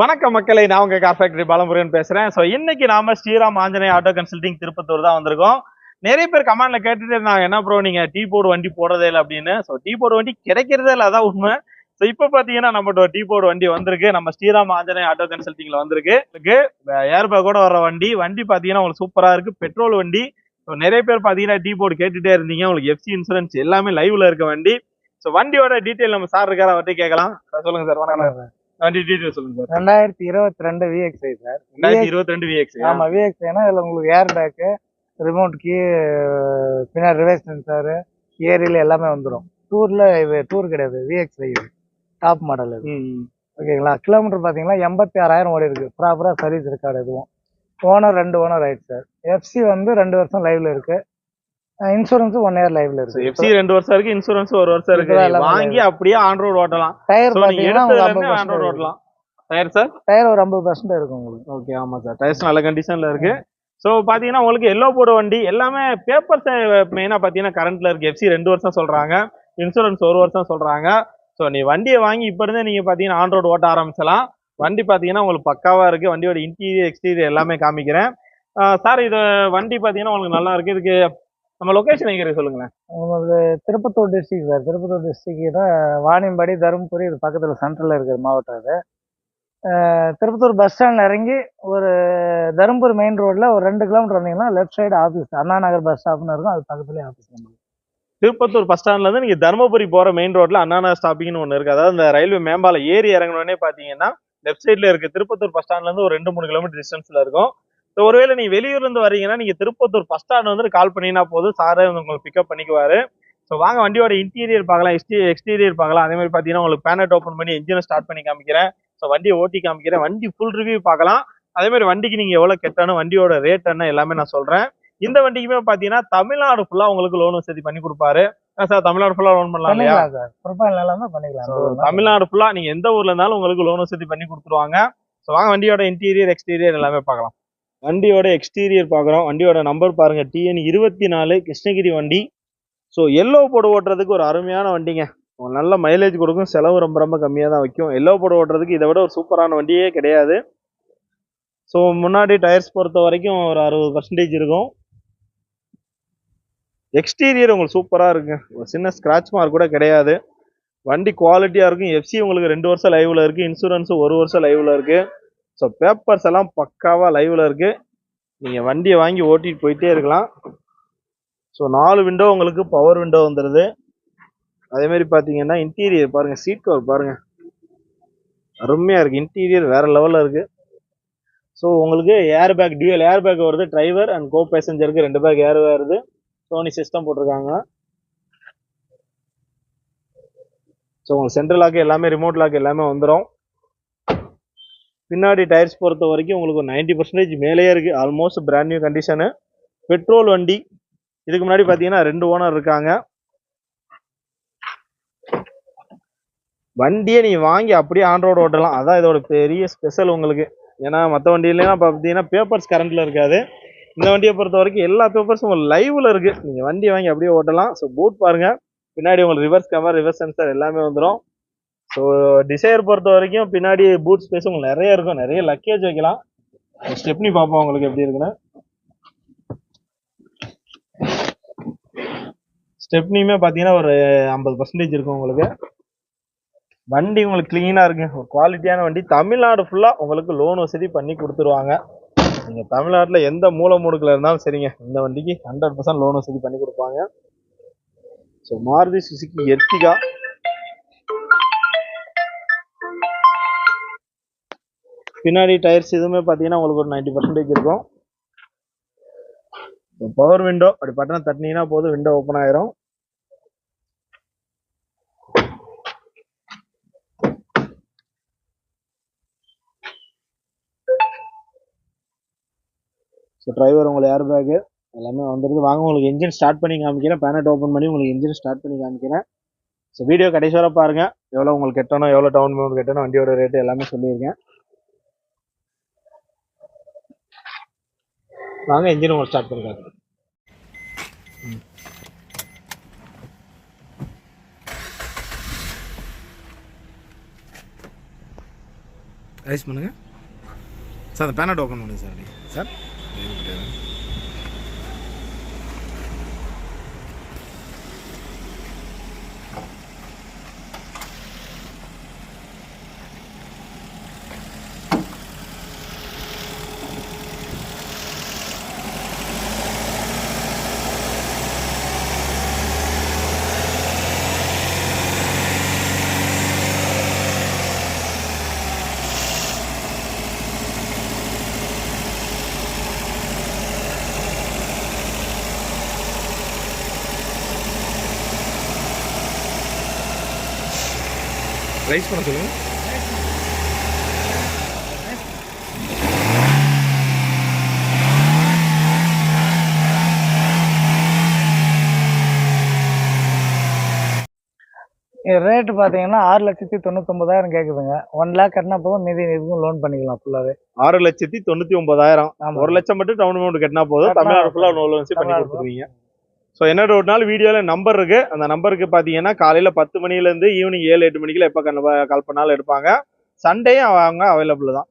வணக்கம் மக்களை நான் உங்க கார் ஃபேக்டரி பாலமுருகன் பேசுறேன். ஸோ இன்னைக்கு நாம ஸ்ரீராம் ஆஞ்சநேய ஆட்டோ கன்சல்டிங் திருப்பத்தூர் தான் வந்திருக்கோம். நிறைய பேர் கமெண்ட்ல கேட்டுட்டு இருந்தாங்க. என்ன ப்ரோ நீங்க டீ போர்டு வண்டி போடுறதே இல்லை அப்படின்னு. ஸோ டீ போர்டு வண்டி கிடைக்கிறதே இல்லை அதான் உண்மை. ஸோ இப்போ பார்த்தீங்கன்னா நம்மகிட்ட டீ போர்டு வண்டி வந்திருக்கு. நம்ம ஸ்ரீராம் ஆஞ்சநேய ஆட்டோ கன்சல்டிங்ல வந்திருக்கு. ஏர் கூட வர வண்டி. வண்டி பார்த்தீங்கன்னா உங்களுக்கு சூப்பரா இருக்கு. பெட்ரோல் வண்டி. ஸோ நிறைய பேர் பார்த்தீங்கன்னா டீ போர்டு கேட்டுட்டே இருந்தீங்க. உங்களுக்கு எஃப்சி இன்சூரன்ஸ் எல்லாமே லைவ்ல இருக்க வண்டி. ஸோ வண்டியோட டீட்டெயில் நம்ம சார் இருக்காரு அவர்கிட்ட கேட்கலாம். சொல்லுங்க சார் வணக்கம் வண்டி டீட்டெயில் சொல்லுங்க சார் ரெண்டாயிரத்தி இருபத்தி ரெண்டு விஎக்ஸ்ஐ சார் ரெண்டாயிரத்தி இருபத்தி ரெண்டு விஎக்ஸ் ஆமா விஎக்ஸ்ஐனா இதுல உங்களுக்கு ஏர் பேக்கு ரிமோட் கீ பின்னாடி ரிவர்ஸ் சென்சார் ஏரியில் எல்லாமே வந்துடும் டூர்ல இது டூர் கிடையாது. விஎக்ஸ்ஐ இது. டாப் மாடல் இது. ஓகேங்களா? கிலோமீட்டர் பார்த்தீங்கன்னா எண்பத்தி ஆறாயிரம் ஓடி இருக்கு. ப்ராப்பரா சர்வீஸ் ரெக்கார்டு எதுவும் ஓனர் ரெண்டு ஓனர் ஆயிடுச்சு சார் எஃப்சி வந்து ரெண்டு வருஷம் லைவ்ல இருக்கு. இன்சூரன்ஸ் ஒன் இயர் லைவ்ல இருக்கு. எஃப்சி ரெண்டு வருஷம் இருக்கு இன்சூரன்ஸ் ஒரு வருஷம் இருக்கு. வாங்கி அப்படியே ஆன் ரோடு ஓட்டலாம். டயர் பார்த்தீங்கன்னா ஐம்பது ஆன் ரோடு ஓட்டலாம். டயர் சார் டயர் ஒரு ஐம்பது பர்சன்ட் இருக்கும் உங்களுக்கு. ஓகே ஆமா சார் டயர்ஸ் நல்ல கண்டிஷன்ல இருக்கு. சோ பாத்தீங்கன்னா உங்களுக்கு எல்லோ போர்டு வண்டி எல்லாமே பேப்பர்ஸ் மெயினா பாத்தீங்கன்னா கரண்ட்ல இருக்கு. எஃப்சி ரெண்டு வருஷம் சொல்றாங்க. இன்சூரன்ஸ் ஒரு வருஷம் சொல்றாங்க. சோ நீ வண்டியை வாங்கி இப்ப இருந்தே நீங்க பாத்தீங்கன்னா ஆன் ரோடு ஓட்ட ஆரம்பிச்சலாம். வண்டி பாத்தீங்கன்னா உங்களுக்கு பக்காவா இருக்கு. வண்டியோட இன்டீரியர் எக்ஸ்டீரியர் எல்லாமே காமிக்கிறேன். சார் இது வண்டி பாத்தீங்கன்னா உங்களுக்கு நல்லா இருக்கு. இதுக்கு நம்ம லொகேஷன் எங்க சொல்லுங்களேன். உங்களுக்கு Tirupattur district sir Tirupattur district தான் வாணியம்பாடி தருமபுரி இது பக்கத்தில் சென்ட்ரலில் இருக்கிற மாவட்டம் அது. திருப்பத்தூர் பஸ் ஸ்டாண்டில் இறங்கி ஒரு தருமபுரி மெயின் ரோட்டில் ஒரு ரெண்டு கிலோமீட்டர் வந்தீங்கன்னா left side office Anna Nagar bus ஸ்டாப்னு இருக்கும். அது பக்கத்துலேயே ஆஃபீஸ் நம்ம திருப்பத்தூர் பஸ் ஸ்டாண்ட்ல இருந்து நீங்க தருமபுரி போற மெயின் ரோட்ல அண்ணா ஸ்டாப்பிங்னு ஒன்று இருக்கு. அதாவது இந்த ரயில்வே மேம்பாலம் ஏறி இறங்கினோடனே பாத்தீங்கன்னா லெஃப்ட் சைட்ல இருக்கு திருப்பத்தூர் பஸ் ஸ்டாண்ட்ல இருந்து ஒரு ரெண்டு மூணு கிலோமீட்டர் டிஸ்டன்ஸ்ல இருக்கும். ஸோ ஒருவேளை நீ வெளியூர்ல இருந்து வரீங்கன்னா நீங்க திருப்பத்தூர் பஸ் ஸ்டாண்ட் வந்து கால் பண்ணினா போதும். சாரே வந்து உங்களுக்கு பிக்கப் பண்ணிக்குவாரு. ஸோ வாங்க வண்டியோட இன்டீரியர் பார்க்கலாம் எக்ஸ்டி எக்ஸ்டீரியர் பார்க்கலாம். அதே மாதிரி பார்த்தீங்கன்னா உங்களுக்கு பேனட் ஓப்பன் பண்ணி என்ஜினை ஸ்டார்ட் பண்ணி காமிக்கிறேன். ஸோ வண்டியை ஓட்டி காமிக்கிறேன். வண்டி ஃபுல் ரிவ்யூ பார்க்கலாம். அதே மாதிரி வண்டிக்கு நீங்க எவ்வளவு கெட்டணும் வண்டியோட ரேட் என்ன எல்லாமே நான் சொல்றேன். இந்த வண்டிக்குமே பார்த்தீங்கன்னா தமிழ்நாடு ஃபுல்லா உங்களுக்கு லோன் வசதி பண்ணி கொடுப்பாரு. சார் தமிழ்நாடு ஃபுல்லா லோன் பண்ணலாம் இல்லையா? பண்ணிக்கலாம் தமிழ்நாடு ஃபுல்லா நீங்க எந்த ஊர்ல இருந்தாலும் உங்களுக்கு லோன் வசதி பண்ணி கொடுத்துருவாங்க. ஸோ வாங்க வண்டியோட இன்டீரியர் எக்ஸ்டீரியர் எல்லாமே பார்க்கலாம். வண்டியோட எக்ஸ்டீரியர் பார்க்குறோம் வண்டியோட நம்பர் பாருங்கள் டிஎன் இருபத்தி நாலு கிருஷ்ணகிரி வண்டி. ஸோ எல்லோ போட ஓட்டுறதுக்கு ஒரு அருமையான வண்டிங்க. நல்ல மைலேஜ் கொடுக்கும். செலவு ரொம்ப ரொம்ப கம்மியாக தான் வைக்கும். எல்லோ போட ஓட்டுறதுக்கு இதை விட ஒரு சூப்பரான வண்டியே கிடையாது. ஸோ முன்னாடி டயர்ஸ் பொறுத்த வரைக்கும் ஒரு அறுபது பர்சன்டேஜ் இருக்கும். எக்ஸ்டீரியர் உங்களுக்கு சூப்பராக இருக்குங்க ஒரு சின்ன ஸ்க்ராட்ச் மார்க் கூட கிடையாது. வண்டி குவாலிட்டியாக இருக்கும். எஃப்சி உங்களுக்கு ரெண்டு வருஷம் லைவில் இருக்குது இன்சூரன்ஸும் ஒரு வருஷம் லைவில் இருக்குது ஸோ பேப்பர்ஸ் எல்லாம் பக்காவாக லைவில் இருக்குது நீங்கள் வண்டியை வாங்கி ஓட்டிகிட்டு போயிட்டே இருக்கலாம். ஸோ நாலு விண்டோ உங்களுக்கு பவர் விண்டோ வந்துடுது அதேமாரி பார்த்தீங்கன்னா இன்டீரியர் பாருங்கள் சீட் கவர் பாருங்கள் அருமையாக இருக்குது இன்டீரியர் வேறு லெவலில் இருக்குது ஸோ உங்களுக்கு air bag dual air bag வருது டிரைவர் அண்ட் கோ பேசஞ்சருக்கு ரெண்டு பேக் ஏர் வருது. சோனி சிஸ்டம் போட்டிருக்காங்க. ஸோ உங்களுக்கு சென்ட்ரல் லாக் எல்லாமே ரிமோட் லாக் எல்லாமே வந்துடும் பின்னாடி டயர்ஸ் பொறுத்த வரைக்கும் உங்களுக்கு நைன்டி பர்சன்டேஜ் மேலேயே இருக்குது almost brand new condition petrol வண்டி. இதுக்கு முன்னாடி பார்த்தீங்கன்னா ரெண்டு ஓனர் இருக்காங்க. வண்டியை நீ வாங்கி அப்படியே ஆன் ஓட்டலாம். அதான் இதோட பெரிய ஸ்பெஷல் உங்களுக்கு. ஏன்னா மற்ற வண்டியிலாம் பார்த்தீங்கன்னா பேப்பர்ஸ் கரண்ட்டில் இருக்காது. இந்த வண்டியை பொறுத்த வரைக்கும் எல்லா பேப்பர்ஸும் உங்களுக்கு லைவில் இருக்குது நீங்கள் வண்டியை வாங்கி அப்படியே ஓட்டலாம். ஸோ பூட் பாருங்கள் பின்னாடி உங்களுக்கு ரிவர்ஸ் கேமரா ரிவர்ஸ் சென்சர் எல்லாமே வந்துடும் ஸோ டிசைர் பொறுத்த வரைக்கும் பின்னாடி பூட் ஸ்பேஸ் உங்களுக்கு நிறைய இருக்கும். நிறைய லக்கேஜ் வைக்கலாம். ஸ்டெப்னி பார்ப்போம் உங்களுக்கு எப்படி இருக்குன்னு? ஸ்டெப்னியுமே பார்த்தீங்கன்னா ஒரு ஐம்பது பர்சன்டேஜ் இருக்கும் உங்களுக்கு. வண்டி உங்களுக்கு க்ளீனாக இருக்கு. ஒரு குவாலிட்டியான வண்டி. தமிழ்நாடு ஃபுல்லாக உங்களுக்கு லோன் வசதி பண்ணி கொடுத்துருவாங்க. நீங்கள் தமிழ்நாட்டில் எந்த மூல முடுக்கில் இருந்தாலும் சரிங்க. இந்த வண்டிக்கு ஹண்ட்ரட் பர்சன்ட் லோன் வசதி பண்ணி கொடுப்பாங்க. ஸோ மாருதி சுசுக்கி எர்டிகா பின்னாடி டயர்ஸ் இதுவுமே பார்த்தீங்கன்னா உங்களுக்கு ஒரு நைன்டி பர்சன்டேஜ் இருக்கும். பவர் விண்டோ அப்படி பட்டனை தட்டினீங்கன்னா போதும் விண்டோ ஓப்பன் ஆயிரும். ஸோ டிரைவர் உங்களுக்கு ஏர் பேக்கு எல்லாமே வந்துடுது. வாங்க உங்களுக்கு என்ஜின் ஸ்டார்ட் பண்ணி காமிக்கிறேன். பேனட் ஓப்பன் பண்ணி உங்களுக்கு என்ஜின் ஸ்டார்ட் பண்ணி காமிக்கிறேன். ஸோ வீடியோ கடைசி வர பாருங்க. எவ்வளோ உங்களுக்கு கட்டணும் எவ்வளோ டவுன் பேமெண்ட் கட்டணும் வண்டியோட ரேட்டு எல்லாமே சொல்லியிருக்கேன். வாங்க இன்ஜின் உங்களுக்கு ஸ்டார்ட் பண்ணி காட்டுறேன் ரைஸ் பண்ணுங்கள் சார் அந்த பேனட் ஓப்பன் பண்ணுங்க சார் சார் ரைஸ் பண்ண சொல்லுங்கள் ரேட்டு பார்த்தீங்கன்னா ஆறு லட்சத்தி தொண்ணூத்தொம்பதாயிரம் கேட்குதுங்க ஒன் லேக் கட்டினா போதும் மீதி இதுக்கும் லோன் பண்ணிக்கலாம் ஃபுல்லாகவே ஆறு லட்சத்தி தொண்ணூத்தி ஒன்பதாயிரம். ஆமாம் ஒரு லட்சம் மட்டும் டவுன் அமௌண்ட் கட்டினா போதும் தமிழ்நாடு ஃபுல்லா போதும். லோன் பண்ணி கொடுத்துருவீங்க. ஸோ என்ன டவுட்னாலும் வீடியோல நம்பர் இருக்கு. அந்த நம்பருக்கு பாத்தீங்கன்னா காலையில பத்து மணில இருந்து ஈவினிங் ஏழு எட்டு மணிக்குள்ள எப்போ கால் பண்ணாலும் எடுப்பாங்க. சண்டேயும் அவங்க அவைலபிள் தான்.